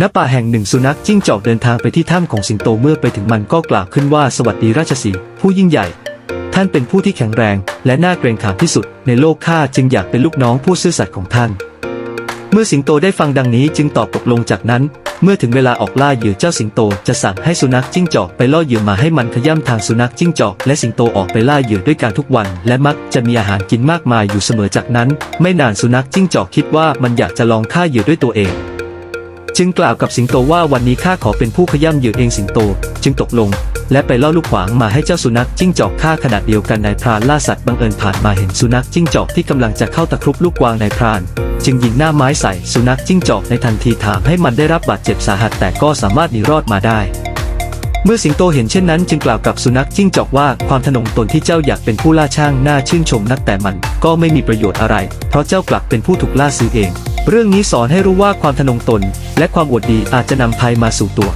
ณป่าแห่งหนึ่งสุนัขจิ้งจอกเดินทางไปที่ถ้ำของสิงโตเมื่อไปถึงมันก็กล่าวขึ้นว่าสวัสดีราชสีห์ผู้ยิ่งใหญ่ ท่านเป็นผู้ที่แข็งแรงและน่าเกรงขามที่สุด ในโลกข้าจึงอยากเป็นลูกน้องผู้ซื่อสัตย์ของท่าน เมื่อสิงโตได้ฟังดังนี้จึงตอบตกลงจากนั้น เมื่อถึงเวลาออกล่าเหยื่อเจ้าสิงโตจะสั่งให้สุนัขจิ้งจอกไปล่อเหยื่อมาให้มันขย้ำทางสุนัขจิ้งจอกและสิงโตออกไปล่าเหยื่อด้วยกันทุกวัน และมักจะมีอาหารกินมากมายอยู่เสมอจากนั้น ไม่นานสุนัขจิ้งจอกคิดว่ามันอยากจะลองฆ่าเหยื่อด้วยตัวเอง จึงกล่าวกับสิงโตว่าวันนี้ข้าขอเป็นผู้ขย้ำเหยื่อเองสิงโต จึงตกลง และไปล่อลูกขวางมาให้เจ้าสุนัขจิ้งจอกฆ่าขณะเดียวกันนายพรานล่าสัตว์บังเอิญผ่านมาเห็นสุนัขจิ้งจอกที่กำลังจะเข้าตะครุบลูกกวางนายพราน จึงยิงหน้าไม้ใส่สุนัขจิ้งจอกในทันทีถามให้มันได้รับบาดเจ็บสาหัสแต่ก็สามารถหนีรอดมาได้เมื่อสิงโตเห็นเช่นนั้นจึงกล่าวกับสุนัขจิ้งจอกว่าความทนงตนที่เจ้าอยากเป็นผู้ล่าช่างน่าชื่นชมนักแต่มันก็ไม่มีประโยชน์อะไร เพราะเจ้ากลับเป็นผู้ถูกล่าซื้อเอง เรื่องนี้สอนให้รู้ว่าความทะนงตน และความอวดดีอาจจะนำภัยมาสู่ตัว